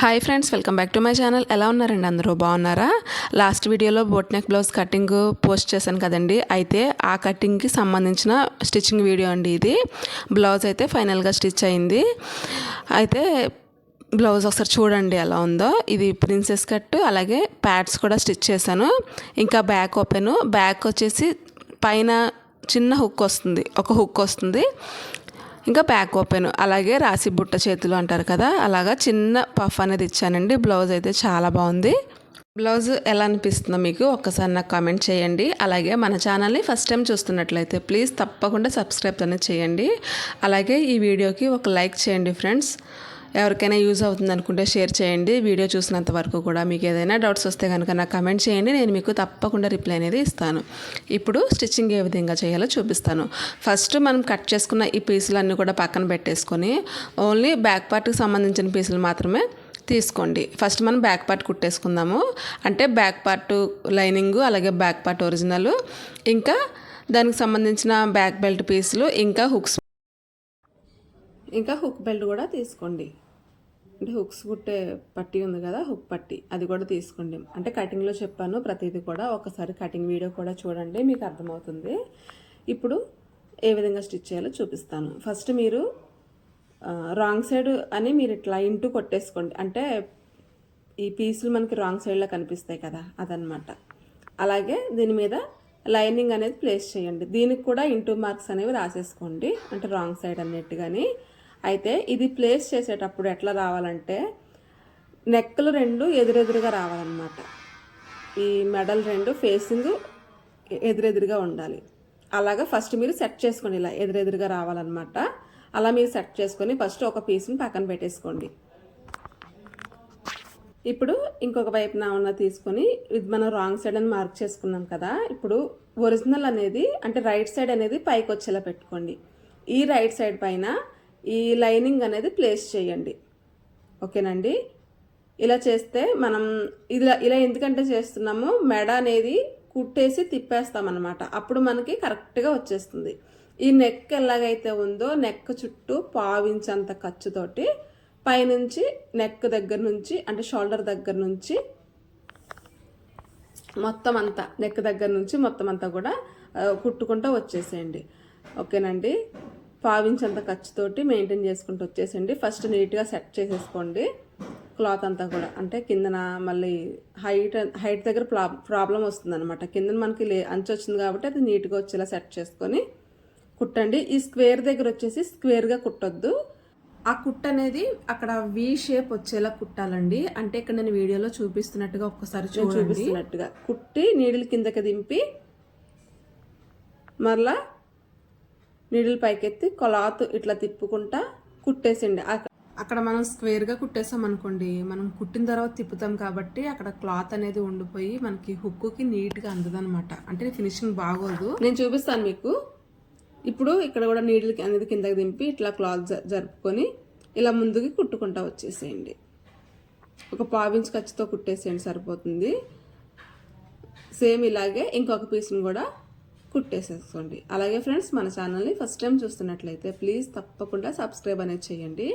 Hi friends welcome back to my channel ఎలా ఉన్నారండి అందరూ? బాగున్నారా? లాస్ట్ వీడియోలో boat neck blouse cutting post చేశాను కదండి. అయితే ఆ కటింగ్కి సంబంధించిన స్టిచ్చింగ్ వీడియో అండి ఇది. బ్లౌజ్ అయితే ఫైనల్గా స్టిచ్ అయింది. అయితే బ్లౌజ్ ఒకసారి చూడండి ఎలా ఉందో. ఇది ప్రిన్సెస్ కట్ అలాగే ప్యాడ్స్ కూడా స్టిచ్ చేశాను. ఇంకా బ్యాక్ ఓపెన్ బ్యాక్ వచ్చేసి పైన చిన్న హుక్ వస్తుంది. ఒక హుక్ వస్తుంది. ఇంకా బ్యాక్ ఓపెన్. అలాగే రాసి బుట్ట చేతులు అంటారు కదా అలాగా చిన్న పఫ్ అనేది ఇచ్చానండి. బ్లౌజ్ అయితే చాలా బాగుంది. బ్లౌజ్ ఎలా అనిపిస్తుందో మీకు ఒక్కసారి నాకు కామెంట్ చేయండి. అలాగే మన ఛానల్ని ఫస్ట్ టైం చూస్తున్నట్లయితే ప్లీజ్ తప్పకుండా సబ్స్క్రైబ్ అనేది చేయండి. అలాగే ఈ వీడియోకి ఒక లైక్ చేయండి ఫ్రెండ్స్. ఎవరికైనా యూజ్ అవుతుంది అనుకుంటే షేర్ చేయండి. వీడియో చూసినంత వరకు కూడా మీకు ఏదైనా డౌట్స్ వస్తే కనుక నాకు కమెంట్ చేయండి. నేను మీకు తప్పకుండా రిప్లై అనేది ఇస్తాను. ఇప్పుడు స్టిచ్చింగ్ ఏ విధంగా చేయాలో చూపిస్తాను. ఫస్ట్ మనం కట్ చేసుకున్న ఈ పీసులన్నీ కూడా పక్కన పెట్టేసుకొని ఓన్లీ బ్యాక్ పార్ట్కి సంబంధించిన పీసులు మాత్రమే తీసుకోండి. ఫస్ట్ మనం బ్యాక్ పార్ట్ కుట్టేసుకుందాము. అంటే బ్యాక్ పార్ట్ లైనింగ్ అలాగే బ్యాక్ పార్ట్ ఒరిజినల్ ఇంకా దానికి సంబంధించిన బ్యాక్ బెల్ట్ పీసులు ఇంకా హుక్స్ ఇంకా హుక్ బెల్ట్ కూడా తీసుకోండి. అంటే హుక్స్ కుట్టే పట్టి ఉంది కదా హుక్ పట్టి. అది కూడా తీసుకోండి. అంటే కటింగ్లో చెప్పాను ప్రతిదీ కూడా ఒకసారి కటింగ్ వీడియో కూడా చూడండి మీకు అర్థమవుతుంది. ఇప్పుడు ఏ విధంగా స్టిచ్ చేయాలో చూపిస్తాను. ఫస్ట్ మీరు రాంగ్ సైడ్ అని మీరు ఇట్లా ఇంటూ కొట్టేసుకోండి. అంటే ఈ పీసులు మనకి రాంగ్ సైడ్లో కనిపిస్తాయి కదా అదనమాట అలాగే దీని మీద లైనింగ్ అనేది ప్లేస్ చేయండి. దీనికి కూడా ఇంటూ మార్క్స్ అనేవి రాసేసుకోండి. అంటే రాంగ్ సైడ్ అన్నట్టుగాని. అయితే ఇది ప్లేస్ చేసేటప్పుడు ఎట్లా రావాలంటే నెక్కలు రెండు ఎదురెదురుగా రావాలన్నమాట. ఈ మెడల్ రెండు ఫేసింగ్ ఎదురెదురుగా ఉండాలి. అలాగా ఫస్ట్ మీరు సెట్ చేసుకోండి ఇలా ఎదురెదురుగా రావాలన్నమాట. అలా మీరు సెట్ చేసుకొని ఫస్ట్ ఒక పీస్ని పక్కన పెట్టేసుకోండి. ఇప్పుడు ఇంకొక వైపున ఉన్న తీసుకొని ఇది మనం రాంగ్ సైడ్ అని మార్క్ చేసుకున్నాం కదా ఇప్పుడు ఒరిజినల్ అనేది అంటే రైట్ సైడ్ అనేది పైకి వచ్చేలా పెట్టుకోండి. ఈ రైట్ సైడ్ పైన ఈ లైనింగ్ అనేది ప్లేస్ చేయండి. ఓకేనండి? ఇలా చేస్తే మనం ఇలా ఇలా ఎందుకంటే చేస్తున్నాము మెడ అనేది కుట్టేసి తిప్పేస్తామన్నమాట. అప్పుడు మనకి కరెక్ట్గా వచ్చేస్తుంది. ఈ నెక్ ఎలాగైతే ఉందో నెక్ చుట్టూ పావించంత ఖర్చుతోటి పైనుంచి నెక్ దగ్గర నుంచి అంటే షోల్డర్ దగ్గర నుంచి మొత్తం అంతా నెక్ దగ్గర నుంచి మొత్తం అంతా కూడా కుట్టుకుంటూ వచ్చేసేయండి. ఓకేనండి? పావించంత ఖర్చుతోటి మెయింటైన్ చేసుకుంటూ వచ్చేసండి. ఫస్ట్ నీట్గా సెట్ చేసేసుకోండి. క్లాత్ అంతా కూడా. అంటే కిందన మళ్ళీ హైట్ హైట్ దగ్గర ప్రా ప్రాబ్లం వస్తుంది అనమాట కింద మనకి లే అంచు వచ్చింది కాబట్టి అది నీట్గా వచ్చేలా సెట్ చేసుకొని కుట్టండి. ఈ స్క్వేర్ దగ్గర వచ్చేసి స్క్వేర్గా కుట్టొద్దు. ఆ కుట్ అనేది అక్కడ వి షేప్ వచ్చేలా కుట్టాలండి. అంటే ఇక్కడ నేను వీడియోలో చూపిస్తున్నట్టుగా ఒక్కసారి చూపిస్తున్నట్టుగా. కుట్టి నీడిల్ కిందకి దింపి మరలా నీడిల్ పైకెత్తి క్లాత్ ఇట్లా తిప్పుకుంటా కుట్టేసిండి. అక్కడ మనం స్క్వేర్గా కుట్టేసాం అనుకోండి మనం కుట్టిన తర్వాత తిప్పుతాం కాబట్టి అక్కడ క్లాత్ అనేది ఉండిపోయి మనకి హుక్కుకి నీట్గా అందదనమాట అంటే ఫినిషింగ్ బాగోదు. నేను చూపిస్తాను మీకు. ఇప్పుడు ఇక్కడ కూడా నీడిల్ అనేది కిందకి దింపి ఇట్లా క్లాత్ జరుపుకొని ఇలా ముందుకి కుట్టుకుంటా వచ్చేసేయండి. ఒక పావించి ఖర్చుతో కుట్టేసేయండి సరిపోతుంది. సేమ్ ఇలాగే ఇంకొక పీస్ని కూడా కుట్టేసేసుకోండి. అలాగే ఫ్రెండ్స్ మన ఛానల్ని ఫస్ట్ టైం చూస్తున్నట్లయితే ప్లీజ్ తప్పకుండా సబ్స్క్రైబ్ అనేది చేయండి.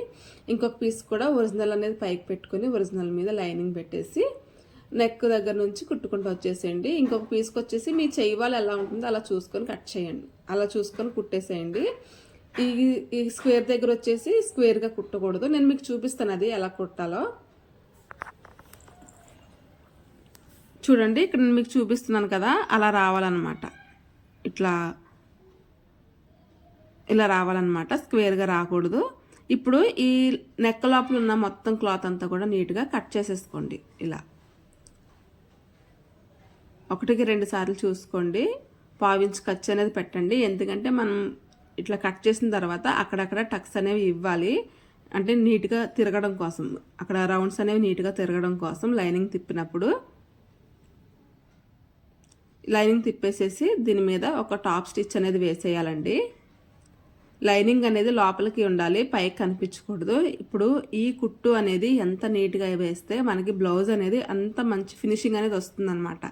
ఇంకొక పీస్ కూడా ఒరిజినల్ అనేది పైకి పెట్టుకొని ఒరిజినల్ మీద లైనింగ్ పెట్టేసి నెక్ దగ్గర నుంచి కుట్టుకుంటూ వచ్చేసేయండి. ఇంకొక పీస్కి వచ్చేసి మీ చెయ్యి వాళ్ళు ఎలా ఉంటుందో అలా చూసుకొని కట్ చేయండి. అలా చూసుకొని కుట్టేసేయండి. ఈ ఈ స్క్వేర్ దగ్గర వచ్చేసి స్క్వేర్గా కుట్టకూడదు. నేను మీకు చూపిస్తాను అది ఎలా కుట్టాలో. చూడండి ఇక్కడ నేను మీకు చూపిస్తున్నాను కదా అలా రావాలన్నమాట. ఇట్లా ఇలా రావాలన్నమాట. స్క్వేర్గా రాకూడదు. ఇప్పుడు ఈ నెక్క లోపల ఉన్న మొత్తం క్లాత్ అంతా కూడా నీట్గా కట్ చేసేసుకోండి. ఇలా. ఒకటికి రెండు సార్లు చూసుకోండి. పావించి ఖర్చు అనేది పెట్టండి. ఎందుకంటే మనం ఇట్లా కట్ చేసిన తర్వాత అక్కడక్కడ టక్స్ అనేవి ఇవ్వాలి. అంటే నీట్గా తిరగడం కోసం. అక్కడ రౌండ్స్ అనేవి నీట్గా తిరగడం కోసం లైనింగ్ తిప్పినప్పుడు లైనింగ్ తిప్పేసేసి దీని మీద ఒక టాప్ స్టిచ్ అనేది వేసేయాలండి. లైనింగ్ అనేది లోపలికి ఉండాలి పైకి కనిపించకూడదు. ఇప్పుడు ఈ కుట్టు అనేది ఎంత నీట్గా వేస్తే మనకి బ్లౌజ్ అనేది అంత మంచి ఫినిషింగ్ అనేది వస్తుందన్నమాట.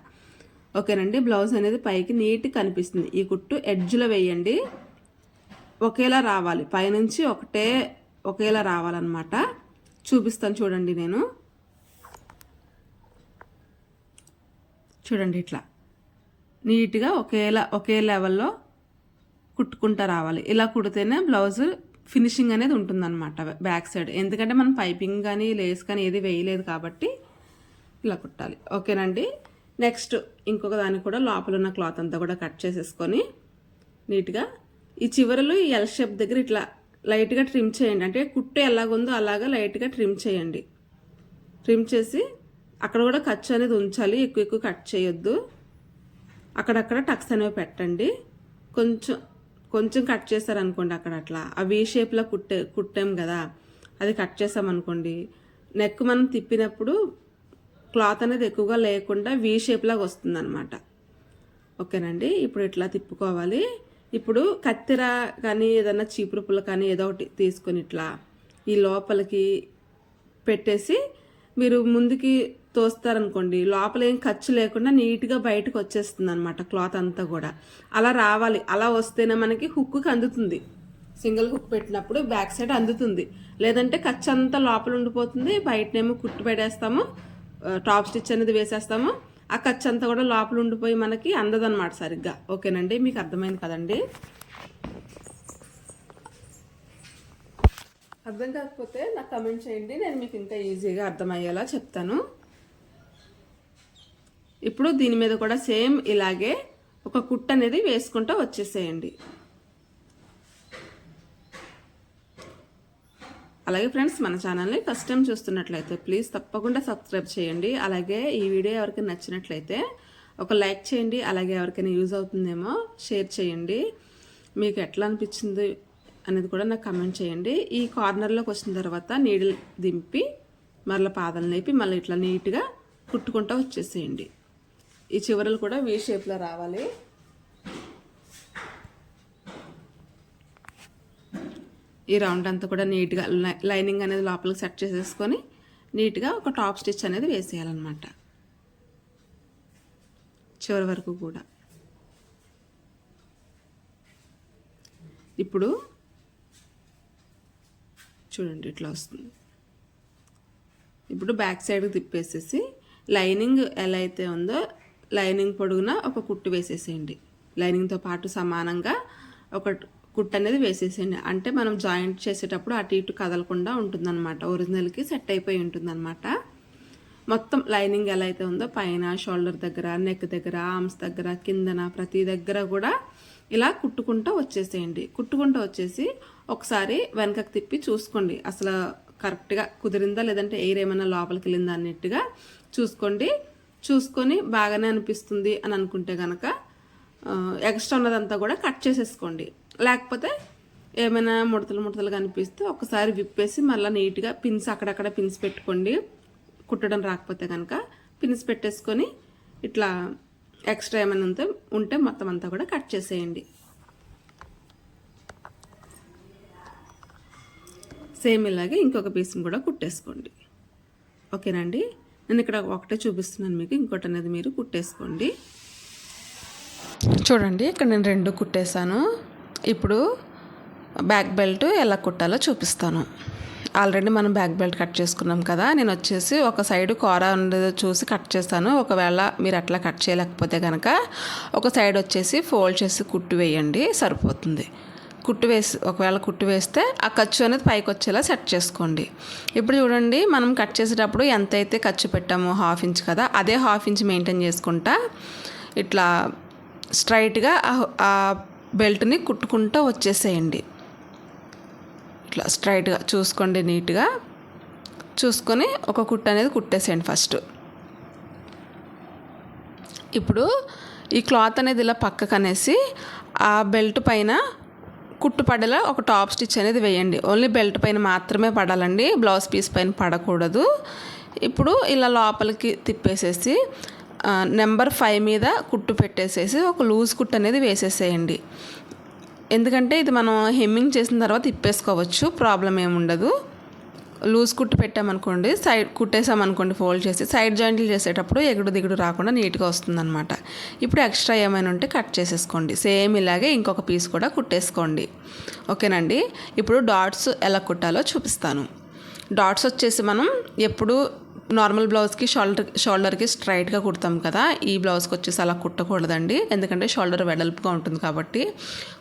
ఓకేనండి? బ్లౌజ్ అనేది పైకి నీట్గా కనిపిస్తుంది. ఈ కుట్టు ఎడ్జ్లో వేయండి. ఒకేలా రావాలి. పైనుంచి ఒకటే ఒకేలా రావాలన్నమాట. చూపిస్తాను చూడండి నేను. చూడండి ఇట్లా. నీట్గా ఒకేలా ఒకే లెవెల్లో కుట్టుకుంటా రావాలి. ఇలా కుడితేనే బ్లౌజ్ ఫినిషింగ్ అనేది ఉంటుందన్నమాట బ్యాక్ సైడ్. ఎందుకంటే మనం పైపింగ్ కానీ లేస్ కానీ ఏది వేయలేదు కాబట్టి ఇలా కుట్టాలి. ఓకేనండి? నెక్స్ట్ ఇంకొక దానికి కూడా లోపల ఉన్న క్లాత్ అంతా కూడా కట్ చేసేసుకొని నీట్గా ఈ చివరలు ఈ ఎల్ షేప్ దగ్గర ఇట్లా లైట్గా ట్రిమ్ చేయండి. అంటే కుట్టు ఎలాగుందో అలాగా లైట్గా ట్రిమ్ చేయండి. ట్రిమ్ చేసి అక్కడ కూడా ఖర్చు అనేది ఉంచాలి. ఎక్కువ ఎక్కువ కట్ చేయొద్దు. అక్కడక్కడ టక్స్ అనేవి పెట్టండి. కొంచెం కొంచెం కట్ చేశారనుకోండి అక్కడ అట్లా. ఆ షేప్లో కుట్టే కుట్టాం కదా. అది కట్ చేసామనుకోండి నెక్ మనం తిప్పినప్పుడు క్లాత్ అనేది ఎక్కువగా లేకుండా వీ షేప్లాగా వస్తుంది అనమాట ఓకేనండి? ఇప్పుడు ఇట్లా తిప్పుకోవాలి. ఇప్పుడు కత్తెర కానీ ఏదన్నా చీపురు పుల్ల కానీ ఏదో ఒకటి తీసుకొని ఇట్లా ఈ లోపలికి పెట్టేసి మీరు ముందుకి తోస్తారనుకోండి లోపల ఏం ఖర్చు లేకుండా నీట్గా బయటకు వచ్చేస్తుంది అనమాట క్లాత్ అంతా కూడా. అలా రావాలి. అలా వస్తేనే మనకి హుక్కు అందుతుంది. సింగిల్ హుక్ పెట్టినప్పుడు బ్యాక్ సైడ్ అందుతుంది. లేదంటే ఖర్చు అంతా లోపల ఉండిపోతుంది. బయటనేమో కుట్టు పెట్టేస్తాము టాప్ స్టిచ్ అనేది వేసేస్తాము. ఆ ఖర్చు అంతా కూడా లోపల ఉండిపోయి మనకి అందదన్నమాట సరిగ్గా. ఓకేనండి? మీకు అర్థమైంది కదండి? అర్థం కాకపోతే నాకు కమెంట్ చేయండి. నేను మీకు ఇంకా ఈజీగా అర్థమయ్యేలా చెప్తాను. ఇప్పుడు దీని మీద కూడా సేమ్ ఇలాగే ఒక కుట్ అనేది వేసుకుంటూ వచ్చేసేయండి. అలాగే ఫ్రెండ్స్ మన ఛానల్ని ఫస్ట్ టైం చూస్తున్నట్లయితే ప్లీజ్ తప్పకుండా సబ్స్క్రైబ్ చేయండి. అలాగే ఈ వీడియో ఎవరికి నచ్చినట్లయితే ఒక లైక్ చేయండి అలాగే ఎవరికైనా యూజ్ అవుతుందేమో షేర్ చేయండి. మీకు ఎట్లా అనిపించింది అనేది కూడా నాకు కమెంట్ చేయండి. ఈ కార్నర్లోకి వచ్చిన తర్వాత నీడిల్ దింపి మరలా పాదలు నేపి మళ్ళీ ఇట్లా నీట్గా కుట్టుకుంటూ వచ్చేసేయండి. ఈ చివరలు కూడా వీ షేప్లో రావాలి. ఈ రౌండ్ అంతా కూడా నీట్గా లైనింగ్ అనేది లోపలికి సెట్ చేసేసుకొని నీట్గా ఒక టాప్ స్టిచ్ అనేది వేసేయాలన్నమాట. చివరి వరకు కూడా. ఇప్పుడు చూడండి ఇట్లా వస్తుంది. ఇప్పుడు బ్యాక్ సైడ్కి తిప్పేసేసి లైనింగ్ ఎలా అయితే ఉందో లైనింగ్ పొడుగున ఒక కుట్టు వేసేసేయండి. లైనింగ్తో పాటు సమానంగా ఒక కుట్టు అనేది వేసేసేయండి. అంటే మనం జాయింట్ చేసేటప్పుడు అటు ఇటు కదలకుండా ఉంటుందన్నమాట. ఒరిజినల్కి సెట్ అయిపోయి ఉంటుందన్నమాట. మొత్తం లైనింగ్ ఎలా అయితే ఉందో పైన షోల్డర్ దగ్గర నెక్ దగ్గర ఆర్మ్స్ దగ్గర కిందన ప్రతి దగ్గర కూడా ఇలా కుట్టుకుంటూ వచ్చేసేయండి. కుట్టుకుంటూ వచ్చేసి ఒకసారి వెనకకు తిప్పి చూసుకోండి. అసలు కరెక్ట్గా కుదిరిందా లేదంటే ఎయిర్ ఏమైనా లోపలికి వెళ్ళిందా అన్నట్టుగా చూసుకోండి. చూసుకొని బాగానే అనిపిస్తుంది అని అనుకుంటే కనుక ఎక్స్ట్రా ఉన్నదంతా కూడా కట్ చేసేసుకోండి. లేకపోతే ఏమైనా ముడతలు ముడతలు కనిపిస్తే ఒకసారి విప్పేసి మళ్ళీ నీట్గా పిన్స్ అక్కడక్కడ పిన్స్ పెట్టుకోండి. కుట్టడం రాకపోతే కనుక పిన్స్ పెట్టేసుకొని ఇట్లా ఎక్స్ట్రా ఏమైనా ఉంటే ఉంటే మొత్తం అంతా కూడా కట్ చేసేయండి. సేమ్ ఇలాగే ఇంకొక పీస్ని కూడా కుట్టేసుకోండి. ఓకేనండి నేను ఇక్కడ ఒకటే చూపిస్తున్నాను మీకు ఇంకోటి అనేది మీరు కుట్టేసుకోండి. చూడండి ఇక్కడ నేను రెండు కుట్టేశాను. ఇప్పుడు బ్యాక్ బెల్ట్ ఎలా కుట్టాలో చూపిస్తాను. ఆల్రెడీ మనం బ్యాక్ బెల్ట్ కట్ చేసుకున్నాం కదా నేను వచ్చేసి ఒక సైడ్ కూర ఉండేదో చూసి కట్ చేస్తాను. ఒకవేళ మీరు అట్లా కట్ చేయలేకపోతే కనుక ఒక సైడ్ వచ్చేసి ఫోల్డ్ చేసి కుట్టు వేయండి సరిపోతుంది. కుట్టు వేసి ఒకవేళ కుట్టు వేస్తే ఆ ఖర్చు అనేది పైకి వచ్చేలా సెట్ చేసుకోండి. ఇప్పుడు చూడండి మనం కట్ చేసేటప్పుడు ఎంత అయితే ఖర్చు పెట్టామో హాఫ్ ఇంచ్ కదా అదే హాఫ్ ఇంచ్ మెయింటైన్ చేసుకుంటా ఇట్లా స్ట్రైట్గా ఆ బెల్ట్ని కుట్టుకుంటూ వచ్చేసేయండి. ఇట్లా స్ట్రైట్గా చూసుకోండి నీట్గా. చూసుకొని ఒక కుట్టు అనేది కుట్టేసేయండి ఫస్ట్. ఇప్పుడు ఈ క్లాత్ అనేది ఇలా పక్కకు అనేసి ఆ బెల్ట్ పైన కుట్టు పడేలా ఒక టాప్ స్టిచ్ అనేది వేయండి. ఓన్లీ బెల్ట్ పైన మాత్రమే పడాలండి. బ్లౌజ్ పీస్ పైన పడకూడదు. ఇప్పుడు ఇలా లోపలికి తిప్పేసేసి నెంబర్ ఫైవ్ మీద కుట్టు పెట్టేసేసి ఒక లూజ్ కుట్టు అనేది వేసేసేయండి. ఎందుకంటే ఇది మనం హెమ్మింగ్ చేసిన తర్వాత తిప్పేసుకోవచ్చు. ప్రాబ్లం ఏముండదు. లూజ్ కుట్టు పెట్టామనుకోండి సైడ్ కుట్టేసామనుకోండి ఫోల్డ్ చేసి సైడ్ జాయింట్లు చేసేటప్పుడు ఎగుడు దిగుడు రాకుండా నీట్గా వస్తుందన్నమాట. ఇప్పుడు ఎక్స్ట్రా ఏమైనా ఉంటే కట్ చేసేసుకోండి. సేమ్ ఇలాగే ఇంకొక పీస్ కూడా కుట్టేసుకోండి. ఓకేనండి? ఇప్పుడు డాట్స్ ఎలా కుట్టాలో చూపిస్తాను. డాట్స్ వచ్చేసి మనం ఎప్పుడు నార్మల్ బ్లౌజ్కి షోల్డర్ షోల్డర్కి స్ట్రైట్గా కుడతాం కదా ఈ బ్లౌజ్కి వచ్చేసి అలా కుట్టకూడదండి. ఎందుకంటే షోల్డర్ వెడల్పుగా ఉంటుంది కాబట్టి.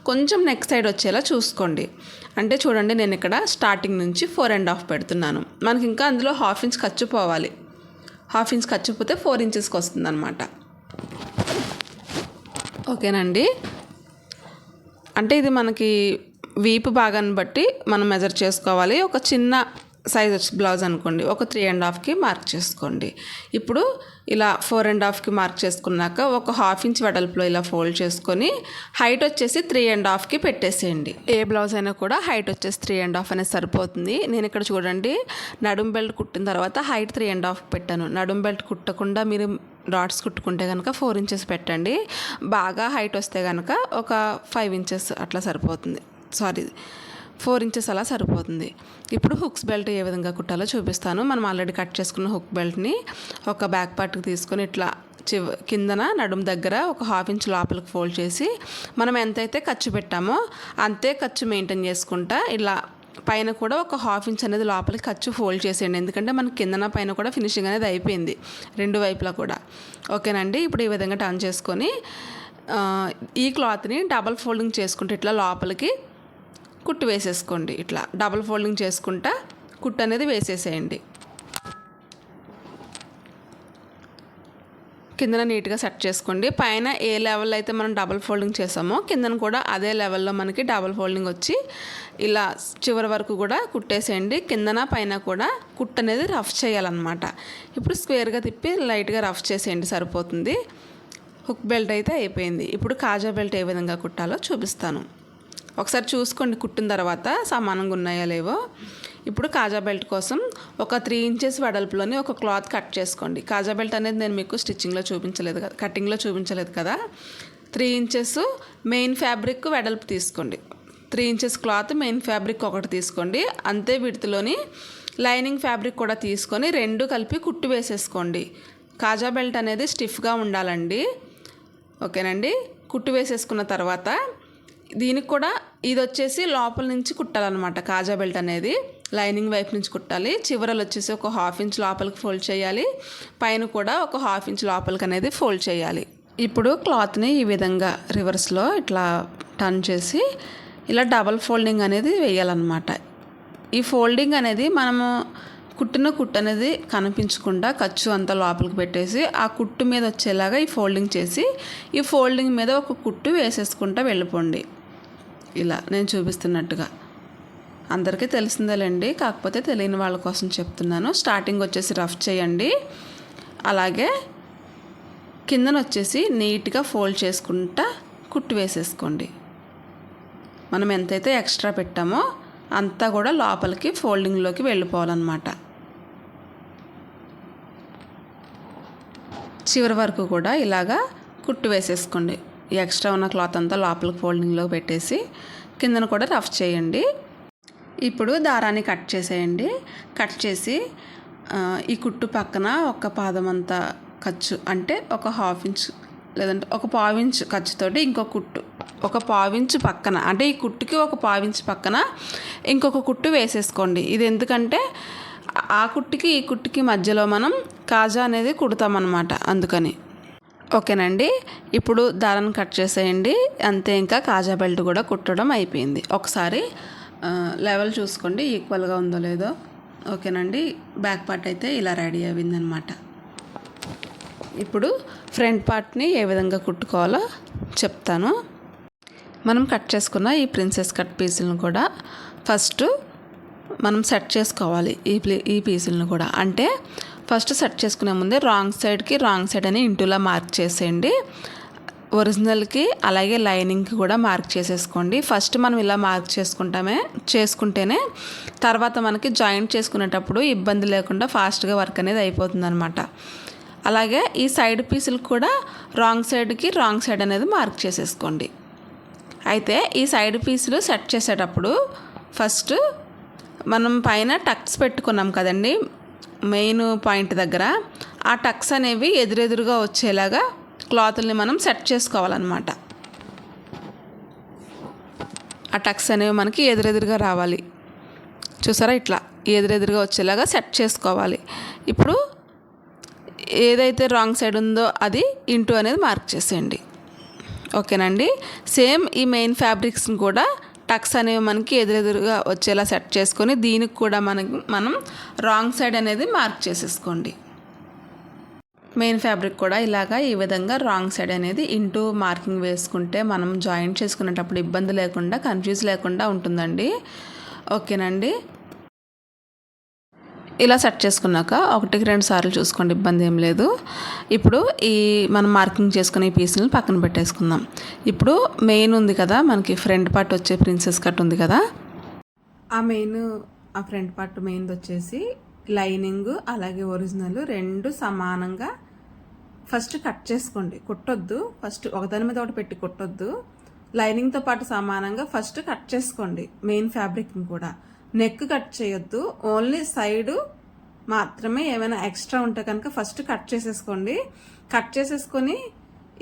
కొంచెం నెక్ సైడ్ వచ్చేలా చూసుకోండి. అంటే చూడండి నేను ఇక్కడ స్టార్టింగ్ నుంచి ఫోర్ అండ్ హాఫ్ పెడుతున్నాను. మనకి ఇంకా అందులో హాఫ్ ఇంచ్ ఖర్చు పోవాలి. హాఫ్ ఇంచ్ ఖర్చు పోతే ఫోర్ ఇంచెస్కి వస్తుంది అనమాట ఓకేనండి? అంటే ఇది మనకి వీపు భాగాన్ని బట్టి మనం మెజర్ చేసుకోవాలి. ఒక చిన్న సైజ్ వచ్చి బ్లౌజ్ అనుకోండి ఒక త్రీ అండ్ హాఫ్కి మార్క్ చేసుకోండి. ఇప్పుడు ఇలా ఫోర్ అండ్ హాఫ్కి మార్క్ చేసుకున్నాక ఒక హాఫ్ ఇంచ్ వెడల్పులో ఇలా ఫోల్డ్ చేసుకొని హైట్ వచ్చేసి త్రీ అండ్ హాఫ్కి పెట్టేసేయండి. ఏ బ్లౌజ్ అయినా కూడా హైట్ వచ్చేసి త్రీ అండ్ హాఫ్ అనేది సరిపోతుంది. నేను ఇక్కడ చూడండి నడుం బెల్ట్ కుట్టిన తర్వాత హైట్ త్రీ అండ్ హాఫ్ పెట్టాను. నడుం బెల్ట్ కుట్టకుండా మీరు డాట్స్ కుట్టుకుంటే కనుక ఫోర్ ఇంచెస్ పెట్టండి. బాగా హైట్ వస్తే కనుక ఒక ఫైవ్ ఇంచెస్ అట్లా సరిపోతుంది. సారీ ఫోర్ ఇంచెస్ అలా సరిపోతుంది. ఇప్పుడు హుక్స్ బెల్ట్ ఏ విధంగా కుట్టాలో చూపిస్తాను. మనం ఆల్రెడీ కట్ చేసుకున్న హుక్ బెల్ట్ని ఒక బ్యాక్ పార్ట్కి తీసుకొని ఇట్లా చివ కిందన నడుము దగ్గర ఒక హాఫ్ ఇంచ్ లోపలికి ఫోల్డ్ చేసి మనం ఎంతైతే ఖర్చు పెట్టామో అంతే ఖర్చు మెయింటైన్ చేసుకుంటా ఇలా పైన కూడా ఒక హాఫ్ ఇంచ్ అనేది లోపలికి ఖర్చు ఫోల్డ్ చేసేయండి. ఎందుకంటే మన కిందన పైన కూడా ఫినిషింగ్ అనేది అయిపోయింది రెండు వైపులా కూడా. ఓకేనండి? ఇప్పుడు ఈ విధంగా టర్న్ చేసుకొని ఈ క్లాత్ని డబల్ ఫోల్డింగ్ చేసుకుంటే ఇట్లా లోపలికి కుట్టు వేసేసుకోండి. ఇట్లా డబల్ ఫోల్డింగ్ చేసుకుంటా కుట్టు అనేది వేసేసేయండి. కిందన నీట్గా సెట్ చేసుకోండి. పైన ఏ లెవెల్ అయితే మనం డబల్ ఫోల్డింగ్ చేసామో కిందన కూడా అదే లెవెల్లో మనకి డబల్ ఫోల్డింగ్ వచ్చి ఇలా చివరి వరకు కూడా కుట్టేసేయండి. కిందన పైన కూడా కుట్టు అనేది రఫ్ చేయాలన్నమాట. ఇప్పుడు స్క్వేర్గా తిప్పి లైట్గా రఫ్ చేసేయండి సరిపోతుంది. హుక్ బెల్ట్ అయితే అయిపోయింది. ఇప్పుడు కాజా బెల్ట్ ఏ విధంగా కుట్టాలో చూపిస్తాను. ఒకసారి చూసుకోండి కుట్టిన తర్వాత సమానంగా ఉన్నాయో లేవో. ఇప్పుడు కాజా బెల్ట్ కోసం ఒక త్రీ ఇంచెస్ వెడల్పులోని ఒక క్లాత్ కట్ చేసుకోండి. కాజా బెల్ట్ అనేది నేను మీకు స్టిచ్చింగ్లో చూపించలేదు కదా కటింగ్లో చూపించలేదు కదా. త్రీ ఇంచెస్ మెయిన్ ఫ్యాబ్రిక్ వెడల్పు తీసుకోండి. Three inches cloth main fabric ఒకటి తీసుకోండి. అంతే విడతలోని లైనింగ్ ఫ్యాబ్రిక్ కూడా తీసుకొని రెండు కలిపి కుట్టు వేసేసుకోండి. కాజా బెల్ట్ అనేది స్టిఫ్గా ఉండాలండి. ఓకేనండి? కుట్టు వేసేసుకున్న తర్వాత దీనికి కూడా ఇది వచ్చేసి లోపల నుంచి కుట్టాలన్నమాట. కాజా బెల్ట్ అనేది. లైనింగ్ వైపు నుంచి కుట్టాలి. చివరలు వచ్చేసి ఒక హాఫ్ ఇంచ్ లోపలికి ఫోల్డ్ చేయాలి. పైన కూడా ఒక హాఫ్ ఇంచ్ లోపలికి అనేది ఫోల్డ్ చేయాలి. ఇప్పుడు క్లాత్ని ఈ విధంగా రివర్స్లో ఇట్లా టర్న్ చేసి ఇలా డబల్ ఫోల్డింగ్ అనేది వేయాలన్నమాట. ఈ ఫోల్డింగ్ అనేది మనము కుట్టిన కుట్టు అనేది కనిపించకుండా ఖర్చు అంతా లోపలికి పెట్టేసి ఆ కుట్టు మీద వచ్చేలాగా ఈ ఫోల్డింగ్ చేసి ఈ ఫోల్డింగ్ మీద ఒక కుట్టు వేసేసుకుంటా వెళ్ళిపోండి. ఇలా నేను చూపిస్తున్నట్టుగా. అందరికీ తెలిసిందేలేండి కాకపోతే తెలియని వాళ్ళ కోసం చెప్తున్నాను. స్టార్టింగ్ వచ్చేసి రఫ్ చేయండి. అలాగే కిందన వచ్చేసి నీట్గా ఫోల్డ్ చేసుకుంటా కుట్టు వేసేసుకోండి. మనం ఎంతైతే ఎక్స్ట్రా పెట్టామో అంతా కూడా లోపలికి ఫోల్డింగ్లోకి వెళ్ళిపోవాలన్నమాట. చివరి వరకు కూడా ఇలాగా కుట్టు వేసేసుకోండి. ఎక్స్ట్రా ఉన్న క్లాత్ అంతా లోపలికి ఫోల్డింగ్లో పెట్టేసి కిందన కూడా రఫ్ చేయండి. ఇప్పుడు దారాన్ని కట్ చేసేయండి. కట్ చేసి ఈ కుట్టు పక్కన ఒక పాదం ఖర్చు అంటే ఒక హాఫ్ ఇంచ్ లేదంటే ఒక పావించ్ ఖర్చుతోటి ఇంకో కుట్టు ఒక పావించ్ పక్కన అంటే ఈ కుట్టుకి ఒక పావించ్ పక్కన ఇంకొక కుట్టు వేసేసుకోండి. ఇది ఎందుకంటే ఆ కుట్టుకి ఈ కుట్టుకి మధ్యలో మనం కాజా అనేది కుడతామన్నమాట అందుకని. ఓకేనండి. ఇప్పుడు దారాన్ని కట్ చేసేయండి. అంతే ఇంకా కాజా బెల్ట్ కూడా కుట్టడం అయిపోయింది. ఒకసారి లెవెల్ చూసుకోండి. ఈక్వల్గా ఉందో లేదో. ఓకేనండి. బ్యాక్ పార్ట్ అయితే ఇలా రెడీ అయిందనమాట ఇప్పుడు ఫ్రంట్ పార్ట్ని ఏ విధంగా కుట్టుకోవాలో చెప్తాను. మనం కట్ చేసుకున్న ఈ ప్రిన్సెస్ కట్ పీసులను కూడా ఫస్ట్ మనం సెట్ చేసుకోవాలి ఈ ప్లే ఈ పీసులను కూడా. అంటే ఫస్ట్ సెట్ చేసుకునే ముందే రాంగ్ సైడ్కి రాంగ్ సైడ్ అని ఇంటూలా మార్క్ చేసేయండి. ఒరిజినల్కి అలాగే లైనింగ్కి కూడా మార్క్ చేసేసుకోండి. ఫస్ట్ మనం ఇలా మార్క్ చేసుకుంటామే చేసుకుంటేనే తర్వాత మనకి జాయింట్ చేసుకునేటప్పుడు ఇబ్బంది లేకుండా ఫాస్ట్గా వర్క్ అనేది అయిపోతుంది అలాగే ఈ సైడ్ పీసులు కూడా రాంగ్ సైడ్కి రాంగ్ సైడ్ అనేది మార్క్ చేసేసుకోండి. అయితే ఈ సైడ్ పీసులు సెట్ చేసేటప్పుడు ఫస్ట్ మనం పైన టక్స్ పెట్టుకున్నాం కదండి మెయిన్ పాయింట్ దగ్గర ఆ టక్స్ అనేవి ఎదురెదురుగా వచ్చేలాగా క్లాత్ని మనం సెట్ చేసుకోవాలన్నమాట. ఆ టక్స్ అనేవి మనకి ఎదురెదురుగా రావాలి. చూసారా ఇట్లా ఎదురెదురుగా వచ్చేలాగా సెట్ చేసుకోవాలి. ఇప్పుడు ఏదైతే రాంగ్ సైడ్ ఉందో అది ఇంటూ అనేది మార్క్ చేసేయండి. ఓకేనండి? సేమ్ ఈ మెయిన్ ఫ్యాబ్రిక్స్ని కూడా టక్స్ అనేవి మనకి ఎదురెదురుగా వచ్చేలా సెట్ చేసుకొని దీనికి కూడా మనకి మనం రాంగ్ సైడ్ అనేది మార్క్ చేసేసుకోండి. మెయిన్ ఫ్యాబ్రిక్ కూడా ఇలాగా ఈ విధంగా రాంగ్ సైడ్ అనేది ఇంటూ మార్కింగ్ వేసుకుంటే మనం జాయింట్ చేసుకునేటప్పుడు ఇబ్బంది లేకుండా కన్ఫ్యూజ్ లేకుండా ఉంటుందండి. ఓకేనండి? ఇలా సెట్ చేసుకున్నాక ఒకటికి రెండు సార్లు చూసుకోండి ఇబ్బంది ఏం లేదు. ఇప్పుడు ఈ మనం మార్కింగ్ చేసుకునే ఈ పీసులను పక్కన పెట్టేసుకుందాం. ఇప్పుడు మెయిన్ ఉంది కదా మనకి ఫ్రంట్ పార్ట్ వచ్చే ప్రిన్సెస్ కట్ ఉంది కదా. ఆ మెయిన్ ఆ ఫ్రంట్ పార్ట్ మెయిన్ది వచ్చేసి లైనింగ్ అలాగే ఒరిజినల్ రెండు సమానంగా ఫస్ట్ కట్ చేసుకోండి కుట్టొద్దు. ఫస్ట్ ఒకదాని మీద ఒకటి పెట్టి కుట్టొద్దు. లైనింగ్తో పాటు సమానంగా ఫస్ట్ కట్ చేసుకోండి మెయిన్ ఫ్యాబ్రిక్ని కూడా. నెక్ కట్ చేయొద్దు. ఓన్లీ సైడ్ మాత్రమే ఏమైనా ఎక్స్ట్రా ఉంటే కనుక ఫస్ట్ కట్ చేసేసుకోండి. కట్ చేసేసుకొని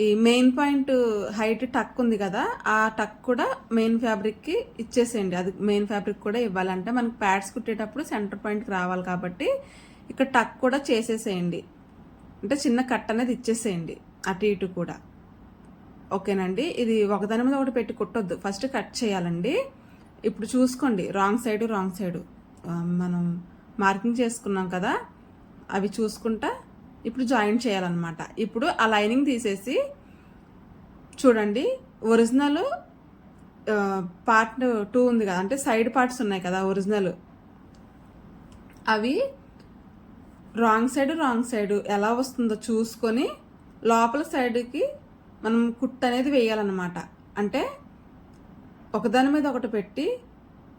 ఈ మెయిన్ పాయింట్ హైట్ టక్ ఉంది కదా ఆ టక్ కూడా మెయిన్ ఫ్యాబ్రిక్కి ఇచ్చేసేయండి. అది మెయిన్ ఫ్యాబ్రిక్ కూడా ఇవ్వాలంటే మనకి ప్యాడ్స్ కుట్టేటప్పుడు సెంటర్ పాయింట్కి రావాలి కాబట్టి ఇక్కడ టక్ కూడా చేసేసేయండి. అంటే చిన్న కట్ అనేది ఇచ్చేసేయండి అటు ఇటు కూడా. ఓకేనండి ఇది ఒకదాని మీద ఒకటి పెట్టి కుట్టొద్దు. ఫస్ట్ కట్ చేయాలండి. ఇప్పుడు చూసుకోండి రాంగ్ సైడ్ రాంగ్ సైడ్ మనం మార్కింగ్ చేసుకున్నాం కదా అవి చూసుకుంటా ఇప్పుడు జాయిన్ చేయాలన్నమాట. ఇప్పుడు ఆ లైనింగ్ తీసేసి చూడండి ఒరిజినల్ పార్ట్ టూ ఉంది కదా అంటే సైడ్ పార్ట్స్ ఉన్నాయి కదా ఒరిజినల్ అవి రాంగ్ సైడ్ రాంగ్ సైడ్ ఎలా వస్తుందో చూసుకొని లోపల సైడ్కి మనం కుట్ అనేది వేయాలన్నమాట. అంటే ఒకదాని మీద ఒకటి పెట్టి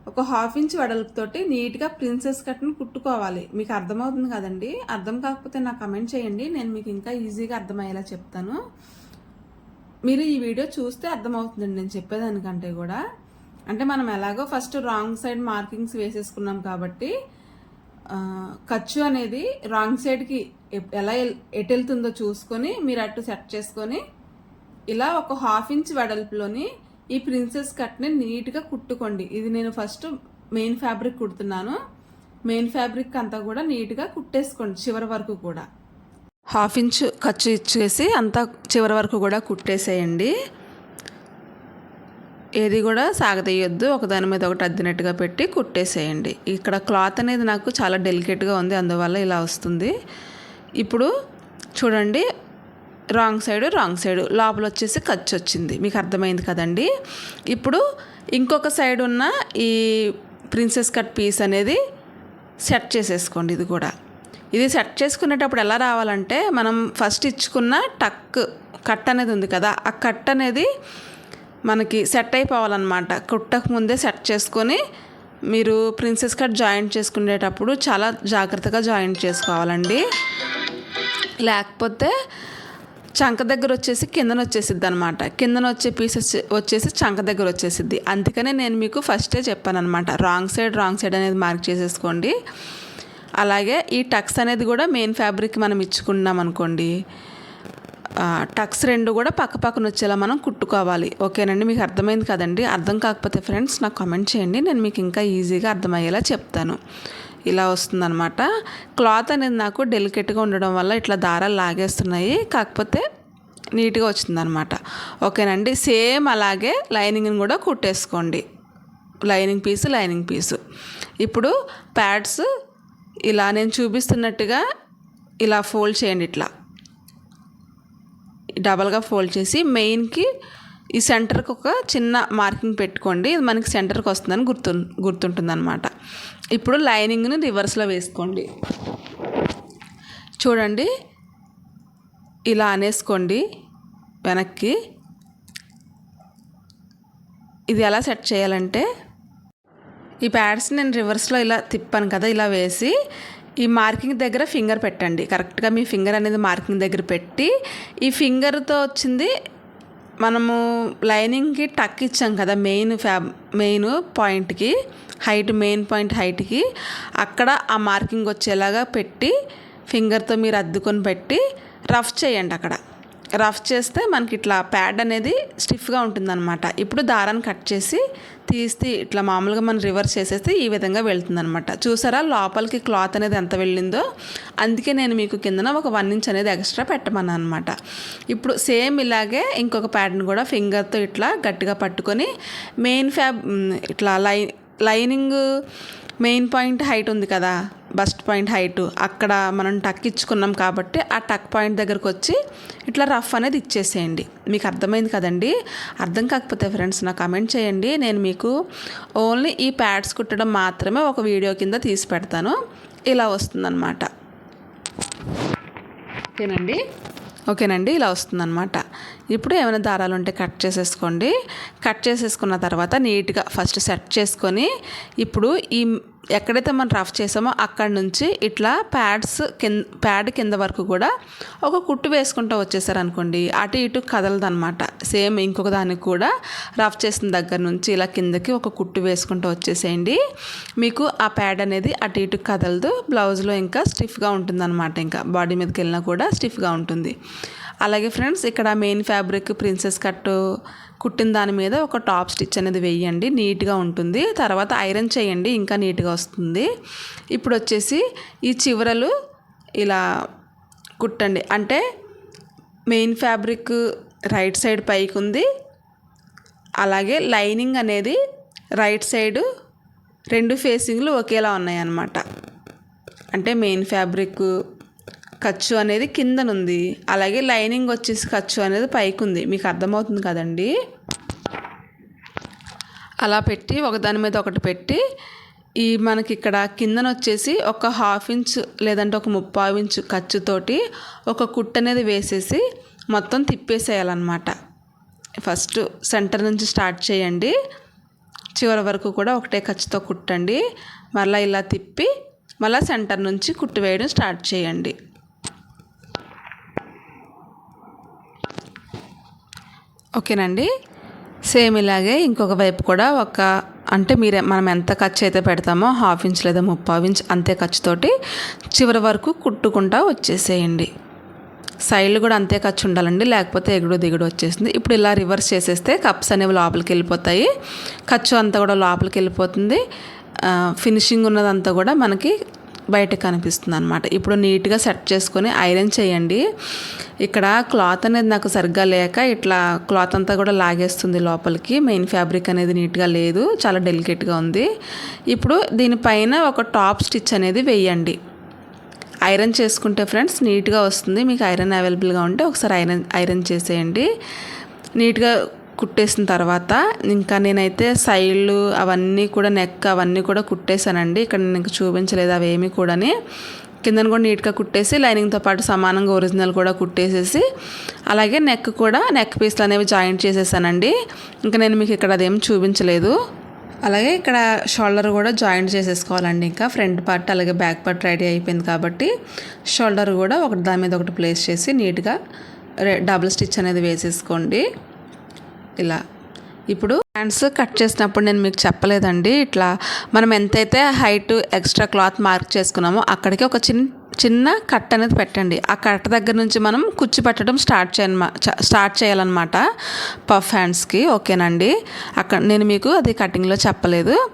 ఒక హాఫ్ ఇంచ్ వెడల్పుతోటి నీట్గా ప్రిన్సెస్ కట్ని కుట్టుకోవాలి. మీకు అర్థమవుతుంది కదండి? అర్థం కాకపోతే నాకు కమెంట్ చేయండి. నేను మీకు ఇంకా ఈజీగా అర్థమయ్యేలా చెప్తాను. మీరు ఈ వీడియో చూస్తే అర్థమవుతుందండి నేను చెప్పేదానికంటే కూడా. అంటే మనం ఎలాగో ఫస్ట్ రాంగ్ సైడ్ మార్కింగ్స్ వేసేసుకున్నాం కాబట్టి ఖర్చు అనేది రాంగ్ సైడ్కి ఎలా ఎటు వెళ్తుందో చూసుకొని మీరు అటు సెట్ చేసుకొని ఇలా ఒక హాఫ్ ఇంచ్ వెడల్పులోని ఈ ప్రిన్సెస్ కట్ని నీట్గా కుట్టుకోండి. ఇది నేను ఫస్ట్ మెయిన్ ఫ్యాబ్రిక్ కుడుతున్నాను. మెయిన్ ఫ్యాబ్రిక్ అంతా కూడా నీట్గా కుట్టేసుకోండి చివరి వరకు కూడా. హాఫ్ ఇంచ్ ఖర్చు ఇచ్చేసి అంతా చివరి వరకు కూడా కుట్టేసేయండి. ఏది కూడా సాగదీయొద్దు ఒకదాని మీద ఒకటి అద్దినట్టుగా పెట్టి కుట్టేసేయండి. ఇక్కడ క్లాత్ అనేది నాకు చాలా డెలికేట్గా ఉంది అందువల్ల ఇలా వస్తుంది. ఇప్పుడు చూడండి రాంగ్ సైడ్ రాంగ్ సైడ్. లోపల వచ్చేసి ఖర్చు వచ్చింది. మీకు అర్థమైంది కదండి? ఇప్పుడు ఇంకొక సైడ్ ఉన్న ఈ ప్రిన్సెస్ కట్ పీస్ అనేది సెట్ చేసేసుకోండి ఇది కూడా. ఇది సెట్ చేసుకునేటప్పుడు ఎలా రావాలంటే మనం ఫస్ట్ ఇచ్చుకున్న టక్ కట్ అనేది ఉంది కదా ఆ కట్ అనేది మనకి సెట్ అయిపోవాలన్నమాట. కుట్టకు ముందే సెట్ చేసుకొని మీరు ప్రిన్సెస్ కట్ జాయింట్ చేసుకునేటప్పుడు చాలా జాగ్రత్తగా జాయింట్ చేసుకోవాలండి. లేకపోతే చంక దగ్గర వచ్చేసి కిందన వచ్చేసిద్ది అనమాట కిందన వచ్చే పీసెస్ వచ్చేసి చంక దగ్గర వచ్చేసిద్ది. అందుకనే నేను మీకు ఫస్టే చెప్పాను అనమాట రాంగ్ సైడ్ రాంగ్ సైడ్ అనేది మార్క్ చేసేసుకోండి. అలాగే ఈ టక్స్ అనేది కూడా మెయిన్ ఫ్యాబ్రిక్ మనం ఇచ్చుకున్నాం అనుకోండి. టక్స్ రెండు కూడా పక్క పక్కన వచ్చేలా మనం కుట్టుకోవాలి. ఓకేనండి? మీకు అర్థమైంది కదండి? అర్థం కాకపోతే ఫ్రెండ్స్ నాకు కామెంట్ చేయండి. నేను మీకు ఇంకా ఈజీగా అర్థమయ్యేలా చెప్తాను. ఇలా వస్తుందన్నమాట. క్లాత్ అనేది నాకు డెలికేట్గా ఉండడం వల్ల ఇట్లా దారాలు లాగేస్తున్నాయి. కాకపోతే నీట్గా వచ్చిందనమాట ఓకేనండి సేమ్ అలాగే లైనింగ్ని కూడా కుట్టేసుకోండి. Lining piece lining piece. ఇప్పుడు ప్యాడ్స్ ఇలా నేను చూపిస్తున్నట్టుగా ఇలా ఫోల్డ్ చేయండి ఇట్లా. డబల్గా ఫోల్డ్ చేసి మెయిన్కి ఈ సెంటర్కి ఒక చిన్న మార్కింగ్ పెట్టుకోండి. ఇది మనకి సెంటర్కి వస్తుందని గుర్తు గుర్తుంటుంది అనమాట ఇప్పుడు లైనింగ్ని రివర్స్లో వేసుకోండి. చూడండి. ఇలా అనేసుకోండి వెనక్కి. ఇది ఎలా సెట్ చేయాలంటే ఈ ప్యాడ్స్ నేను రివర్స్లో ఇలా తిప్పాను కదా ఇలా వేసి ఈ మార్కింగ్ దగ్గర ఫింగర్ పెట్టండి. కరెక్ట్గా మీ ఫింగర్ అనేది మార్కింగ్ దగ్గర పెట్టి ఈ ఫింగర్తో వచ్చింది మనము లైనింగ్కి టక్ ఇచ్చాం కదా మెయిన్ ఫ్యాబ్ మెయిన్ పాయింట్కి హైట్ మెయిన్ పాయింట్ హైట్కి అక్కడ ఆ మార్కింగ్ వచ్చేలాగా పెట్టి ఫింగర్తో మీరు అద్దుకొని పెట్టి రఫ్ చేయండి అక్కడ. రఫ్ చేస్తే మనకి ఇట్లా ప్యాడ్ అనేది స్టిఫ్గా ఉంటుందన్నమాట. ఇప్పుడు దారాన్ని కట్ చేసి తీస్తే ఇట్లా మామూలుగా మనం రివర్స్ చేసేస్తే ఈ విధంగా వెళ్తుందనమాట చూసారా లోపలికి క్లాత్ అనేది ఎంత వెళ్ళిందో? అందుకే నేను మీకు కిందన ఒక వన్ ఇంచ్ అనేది ఎక్స్ట్రా పెట్టమన్నాను అనమాట ఇప్పుడు సేమ్ ఇలాగే ఇంకొక ప్యాడ్ని కూడా ఫింగర్తో ఇట్లా గట్టిగా పట్టుకొని మెయిన్ ఫ్యాబ్ ఇట్లా లై లైనింగ్ మెయిన్ పాయింట్ హైట్ ఉంది కదా బస్ట్ పాయింట్ హైట్ అక్కడ మనం టక్ ఇచ్చుకున్నాం కాబట్టి ఆ టక్ పాయింట్ దగ్గరకు వచ్చి ఇట్లా రఫ్ అనేది ఇచ్చేసేయండి. మీకు అర్థమైంది కదండి? అర్థం కాకపోతే ఫ్రెండ్స్ నా కమెంట్ చేయండి. నేను మీకు ఓన్లీ ఈ ప్యాడ్స్ కుట్టడం మాత్రమే ఒక వీడియో కింద తీసి పెడతాను. ఇలా వస్తుందన్నమాట. ఓకేనండి? ఓకేనండి ఇలా వస్తుందన్నమాట. ఇప్పుడు ఏమైనా దారాలు ఉంటే కట్ చేసేసుకోండి. కట్ చేసేసుకున్న తర్వాత నీట్గా ఫస్ట్ సెట్ చేసుకొని ఇప్పుడు ఈ ఎక్కడైతే మనం రఫ్ చేసామో అక్కడ నుంచి ఇట్లా ప్యాడ్స్ కింద ప్యాడ్ కింద వరకు కూడా ఒక కుట్టు వేసుకుంటూ వచ్చేసారనుకోండి అటు ఇటు కదలదనమాట సేమ్ ఇంకొక దానికి కూడా రఫ్ చేసిన దగ్గర నుంచి ఇలా కిందకి ఒక కుట్టు వేసుకుంటూ వచ్చేసేయండి. మీకు ఆ ప్యాడ్ అనేది అటు ఇటు కదలదు బ్లౌజ్లో ఇంకా స్టిఫ్గా ఉంటుందన్నమాట ఇంకా. బాడీ మీదకి వెళ్ళినా కూడా స్టిఫ్గా ఉంటుంది. అలాగే ఫ్రెండ్స్ ఇక్కడ మెయిన్ ఫ్యాబ్రిక్ ప్రిన్సెస్ కట్టు కుట్టిన దాని మీద ఒక టాప్ స్టిచ్ అనేది వేయండి నీట్గా ఉంటుంది. తర్వాత ఐరన్ చేయండి ఇంకా నీట్గా వస్తుంది. ఇప్పుడు వచ్చేసి ఈ చివరలు ఇలా కుట్టండి. అంటే మెయిన్ ఫ్యాబ్రిక్ రైట్ సైడ్ పైకి ఉంది అలాగే లైనింగ్ అనేది రైట్ సైడ్ రెండు ఫేసింగ్లు ఒకేలా ఉన్నాయన్నమాట. అంటే మెయిన్ ఫ్యాబ్రిక్ ఖర్చు అనేది కిందనుంది. అలాగే లైనింగ్ వచ్చేసి ఖర్చు అనేది పైకి ఉంది మీకు అర్థమవుతుంది కదండి? అలా పెట్టి ఒకదాని మీద ఒకటి పెట్టి ఈ మనకి ఇక్కడ కిందన వచ్చేసి ఒక హాఫ్ ఇంచ్ లేదంటే ఒక ముప్పావు ఇంచ్ ఖర్చుతోటి ఒక కుట్ అనేది వేసేసి మొత్తం తిప్పేసేయాలన్నమాట. ఫస్ట్ సెంటర్ నుంచి స్టార్ట్ చేయండి. చివరి వరకు కూడా ఒకటే ఖర్చుతో కుట్టండి. మళ్ళీ ఇలా తిప్పి మళ్ళీ సెంటర్ నుంచి కుట్టు వేయడం స్టార్ట్ చేయండి. ఓకేనండి. సేమ్ ఇలాగే ఇంకొక వైపు కూడా ఒక అంటే మీరు మనం ఎంత ఖర్చు అయితే పెడతామో హాఫ్ ఇంచ్ లేదా ముప్పావు ఇంచ్ అంతే ఖర్చుతోటి చివరి వరకు కుట్టుకుంటా వచ్చేసేయండి. సైడ్లు కూడా అంతే ఖర్చు ఉండాలండి లేకపోతే ఎగుడు దిగుడు వచ్చేసింది ఇప్పుడు ఇలా రివర్స్ చేసేస్తే కప్స్ అనేవి లోపలికి వెళ్ళిపోతాయి. ఖర్చు అంతా కూడా లోపలికి వెళ్ళిపోతుంది. ఫినిషింగ్ ఉన్నదంతా కూడా మనకి బయటకు కనిపిస్తుంది అనమాట ఇప్పుడు నీట్గా సెట్ చేసుకొని ఐరన్ చేయండి. ఇక్కడ క్లాత్ అనేది నాకు సరిగ్గా లేక ఇట్లా క్లాత్ అంతా కూడా లాగేస్తుంది లోపలికి. మెయిన్ ఫ్యాబ్రిక్ అనేది నీట్గా లేదు. చాలా డెలికేట్గా ఉంది. ఇప్పుడు దీనిపైన ఒక టాప్ స్టిచ్ అనేది వేయండి. ఐరన్ చేసుకుంటే ఫ్రెండ్స్ నీట్గా వస్తుంది. మీకు ఐరన్ అవైలబుల్గా ఉంటే ఒకసారి ఐరన్ ఐరన్ చేసేయండి. నీట్గా కుట్టేసిన తర్వాత ఇంకా నేనైతే సైడ్లు అవన్నీ కూడా నెక్ అవన్నీ కూడా కుట్టేశానండి. ఇక్కడ నేను చూపించలేదు అవేమి కూడాని. కిందను కూడా నీట్గా కుట్టేసి లైనింగ్తో పాటు సమానంగా ఒరిజినల్ కూడా కుట్టేసేసి అలాగే నెక్ కూడా నెక్ పీస్లు అనేవి జాయింట్ చేసేసానండి. ఇంకా నేను మీకు ఇక్కడ అదేం చూపించలేదు. అలాగే ఇక్కడ షోల్డర్ కూడా జాయింట్ చేసేసుకోవాలండి ఇంకా ఫ్రంట్ పార్ట్ అలాగే బ్యాక్ పార్ట్ రెడీ అయిపోయింది కాబట్టి. షోల్డర్ కూడా ఒకటి దాని మీద ఒకటి ప్లేస్ చేసి నీట్గా డబుల్ స్టిచ్ అనేది వేసేసుకోండి. ఇలా. ఇప్పుడు హ్యాండ్స్ కట్ చేసినప్పుడు నేను మీకు చెప్పలేదండి. ఇట్లా మనం ఎంతైతే హైట్ ఎక్స్ట్రా క్లాత్ మార్క్ చేసుకున్నామో అక్కడికి ఒక చిన్న చిన్న కట్ అనేది పెట్టండి. ఆ కట్ దగ్గర నుంచి మనం కుచ్చి పెట్టడం స్టార్ట్ చేయనమా స్టార్ట్ చేయాలన్నమాట పఫ్ హ్యాండ్స్కి. ఓకేనండి? అక్కడ నేను మీకు అది కటింగ్లో చెప్పలేదు.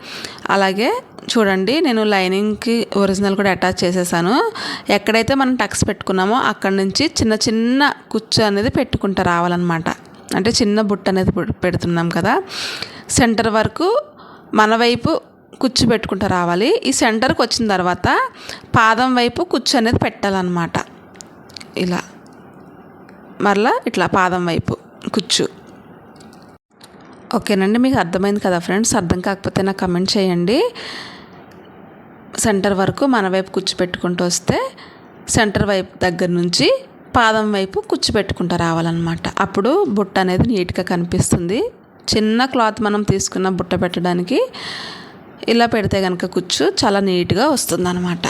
అలాగే చూడండి నేను లైనింగ్కి ఒరిజినల్ కూడా అటాచ్ చేసేసాను. ఎక్కడైతే మనం టక్స్ పెట్టుకున్నామో అక్కడ నుంచి చిన్న చిన్న కుచ్చు అనేది పెట్టుకుంటూ రావాలన్నమాట. అంటే చిన్న బుట్ట అనేది పెడుతున్నాం కదా. సెంటర్ వరకు మన వైపు కుచ్చు పెట్టుకుంటూ రావాలి. ఈ సెంటర్కి వచ్చిన తర్వాత పాదం వైపు కుచ్చు అనేది పెట్టాలన్నమాట. ఇలా. మరలా ఇట్లా పాదం వైపు కుచ్చు. ఓకేనండి మీకు అర్థమైంది కదా ఫ్రెండ్స్? అర్థం కాకపోతే నాకు కమెంట్ చేయండి. సెంటర్ వరకు మన వైపు కుచ్చు పెట్టుకుంటూ వస్తే సెంటర్ వైపు దగ్గర నుంచి పాదం వైపు కుచ్చు పెట్టుకుంటూ రావాలన్నమాట. అప్పుడు బుట్ట అనేది నీట్గా కనిపిస్తుంది. చిన్న క్లాత్ మనం తీసుకున్న బుట్ట పెట్టడానికి ఇలా పెడితే కనుక కుచ్చు చాలా నీట్గా వస్తుందన్నమాట.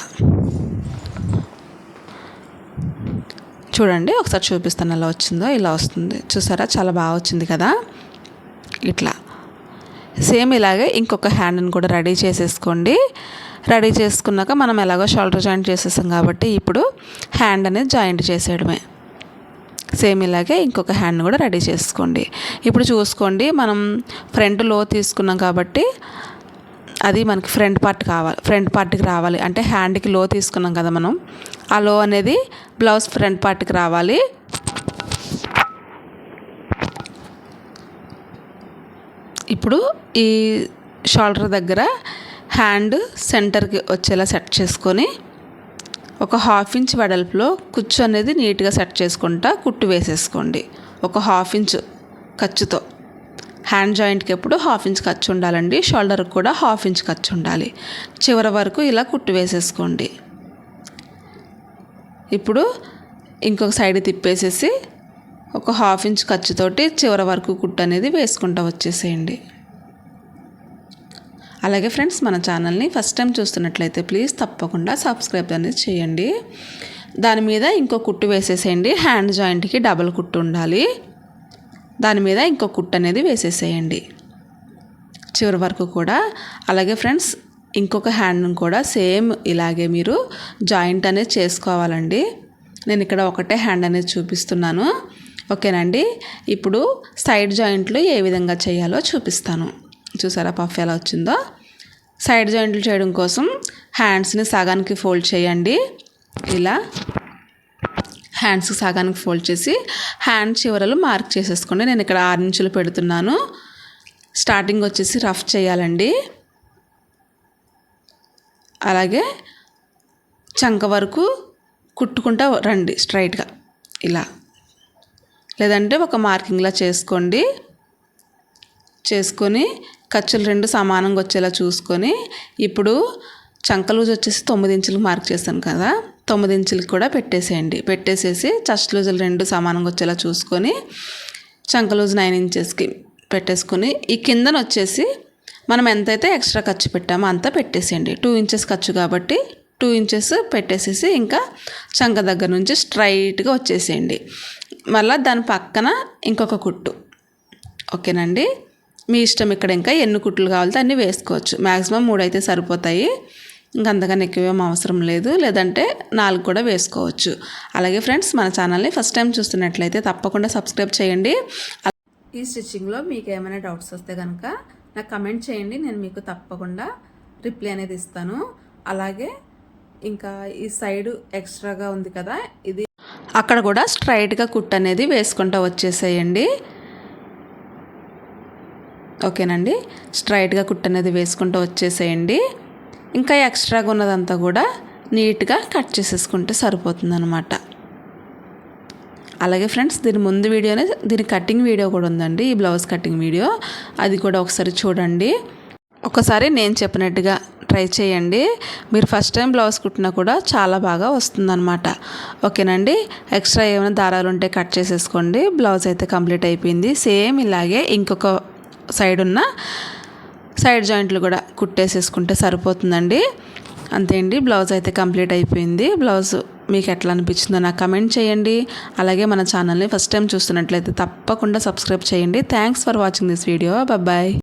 చూడండి ఒకసారి చూపిస్తాను ఎలా వచ్చిందో ఇలా వస్తుంది. చూసారా? చాలా బాగా వచ్చింది కదా? ఇట్లా. సేమ్ ఇలాగే ఇంకొక హ్యాండ్ని కూడా రెడీ చేసేసుకోండి. రెడీ చేసుకున్నాక మనం ఎలాగో షోల్డర్ జాయింట్ చేసేసాం కాబట్టి ఇప్పుడు హ్యాండ్ అనేది జాయింట్ చేసేయడమే. సేమ్ ఇలాగే ఇంకొక హ్యాండ్ కూడా రెడీ చేసుకోండి. ఇప్పుడు చూసుకోండి మనం ఫ్రంట్లో తీసుకున్నాం కాబట్టి అది మనకి ఫ్రంట్ పార్ట్ కావాలి ఫ్రంట్ పార్ట్కి రావాలి. అంటే హ్యాండ్కి లో తీసుకున్నాం కదా మనం ఆ లో అనేది బ్లౌజ్ ఫ్రంట్ పార్ట్కి రావాలి. ఇప్పుడు ఈ షోల్డర్ దగ్గర హ్యాండ్ సెంటర్కి వచ్చేలా సెట్ చేసుకొని ఒక హాఫ్ ఇంచ్ వెడల్పులో కుచ్చు అనేది నీట్గా సెట్ చేసుకుంటా కుట్టు వేసేసుకోండి. ఒక హాఫ్ ఇంచ్ ఖర్చుతో. హ్యాండ్ జాయింట్కి ఎప్పుడు హాఫ్ ఇంచ్ ఖర్చు ఉండాలండి. షోల్డర్కి కూడా హాఫ్ ఇంచ్ ఖర్చు ఉండాలి. చివరి వరకు ఇలా కుట్టు వేసేసుకోండి. ఇప్పుడు ఇంకొక సైడ్ తిప్పేసేసి ఒక హాఫ్ ఇంచ్ ఖర్చుతోటి చివరి వరకు కుట్టు అనేది వేసుకుంటూ వచ్చేసేయండి. అలాగే ఫ్రెండ్స్ మన ఛానల్ని ఫస్ట్ టైం చూస్తున్నట్లయితే ప్లీజ్ తప్పకుండా సబ్స్క్రైబ్ అనేది చేయండి. దాని మీద ఇంకో కుట్టు వేసేసేయండి. హ్యాండ్ జాయింట్కి డబల్ కుట్టు ఉండాలి. దాని మీద ఇంకో కుట్టు అనేది వేసేసేయండి. చివరి వరకు కూడా. అలాగే ఫ్రెండ్స్ ఇంకొక హ్యాండ్ను కూడా సేమ్ ఇలాగే మీరు జాయింట్ అనేది చేసుకోవాలండి. నేను ఇక్కడ ఒకటే హ్యాండ్ అనేది చూపిస్తున్నాను. ఓకేనండి? ఇప్పుడు సైడ్ జాయింట్లు ఏ విధంగా చేయాలో చూపిస్తాను. చూసారా పఫ్ ఎలా వచ్చిందో? సైడ్ జాయింట్లు చేయడం కోసం హ్యాండ్స్ని సగానికి ఫోల్డ్ చేయండి. ఇలా హ్యాండ్స్ సగానికి ఫోల్డ్ చేసి హ్యాండ్ చివరలు మార్క్ చేసేసుకోండి. నేను ఇక్కడ ఆరు ఇంచులు పెడుతున్నాను. స్టార్టింగ్ వచ్చేసి రఫ్ చేయాలండి. అలాగే చంక వరకు కుట్టుకుంటా రండి స్ట్రైట్గా. ఇలా. లేదంటే ఒక మార్కింగ్లా చేసుకోండి. చేసుకొని ఖర్చులు రెండు సమానంగా వచ్చేలా చూసుకొని ఇప్పుడు చంక లూజ్ వచ్చేసి తొమ్మిది ఇంచులకు మార్క్ చేశాను కదా తొమ్మిది ఇంచులకు కూడా పెట్టేసేయండి. పెట్టేసేసి చస్ట్లూజులు రెండు సమానంగా వచ్చేలా చూసుకొని చంక లూజ్ నైన్ ఇంచెస్కి పెట్టేసుకొని ఈ కిందన వచ్చేసి మనం ఎంతైతే ఎక్స్ట్రా ఖర్చు పెట్టామో అంతా పెట్టేసేయండి. టూ ఇంచెస్ ఖర్చు కాబట్టి టూ ఇంచెస్ పెట్టేసేసి ఇంకా చంక దగ్గర నుంచి స్ట్రైట్గా వచ్చేసేయండి. మళ్ళీ దాని పక్కన ఇంకొక కుట్టు. ఓకేనండి? మీ ఇష్టం ఇక్కడ ఇంకా ఎన్ని కుట్లు కావాలితే అన్నీ వేసుకోవచ్చు. మ్యాక్సిమం మూడు అయితే సరిపోతాయి. ఇంకా అంతకన్నా ఎక్కువేం అవసరం లేదు. లేదంటే నాలుగు కూడా వేసుకోవచ్చు. అలాగే ఫ్రెండ్స్ మన ఛానల్ని ఫస్ట్ టైం చూస్తున్నట్లయితే తప్పకుండా సబ్స్క్రైబ్ చేయండి. ఈ స్టిచ్చింగ్లో మీకు ఏమైనా డౌట్స్ వస్తే కనుక నాకు కమెంట్ చేయండి. నేను మీకు తప్పకుండా రిప్లై అనేది ఇస్తాను. అలాగే ఇంకా ఈ సైడ్ ఎక్స్ట్రాగా ఉంది కదా ఇది అక్కడ కూడా స్ట్రైట్గా కుట్ అనేది వేసుకుంటూ వచ్చేసేయండి. ఓకేనండి. స్ట్రైట్గా కుట్ అనేది వేసుకుంటూ వచ్చేసేయండి. ఇంకా ఎక్స్ట్రాగా ఉన్నదంతా కూడా నీట్గా కట్ చేసేసుకుంటే సరిపోతుంది అనమాట అలాగే ఫ్రెండ్స్ దీని ముందు వీడియోనే దీని కటింగ్ వీడియో కూడా ఉందండి. ఈ బ్లౌజ్ కటింగ్ వీడియో. అది కూడా ఒకసారి చూడండి. ఒకసారి నేను చెప్పినట్టుగా ట్రై చేయండి. మీరు ఫస్ట్ టైం బ్లౌజ్ కుట్టినా కూడా చాలా బాగా వస్తుందన్నమాట. ఓకేనండి. ఎక్స్ట్రా ఏమైనా దారాలు ఉంటే కట్ చేసేసుకోండి. బ్లౌజ్ అయితే కంప్లీట్ అయిపోయింది. సేమ్ ఇలాగే ఇంకొక సైడ్ ఉన్న సైడ్ జాయింట్లు కూడా కుట్టేసేసుకుంటే సరిపోతుందండి. అంతే అండి బ్లౌజ్ అయితే కంప్లీట్ అయిపోయింది. బ్లౌజ్ మీకు ఎట్లా అనిపించిందో నాకు కమెంట్ చేయండి. అలాగే మన ఛానల్ని ఫస్ట్ టైం చూస్తున్నట్లయితే తప్పకుండా సబ్స్క్రైబ్ చేయండి. Thanks for watching this video. Bye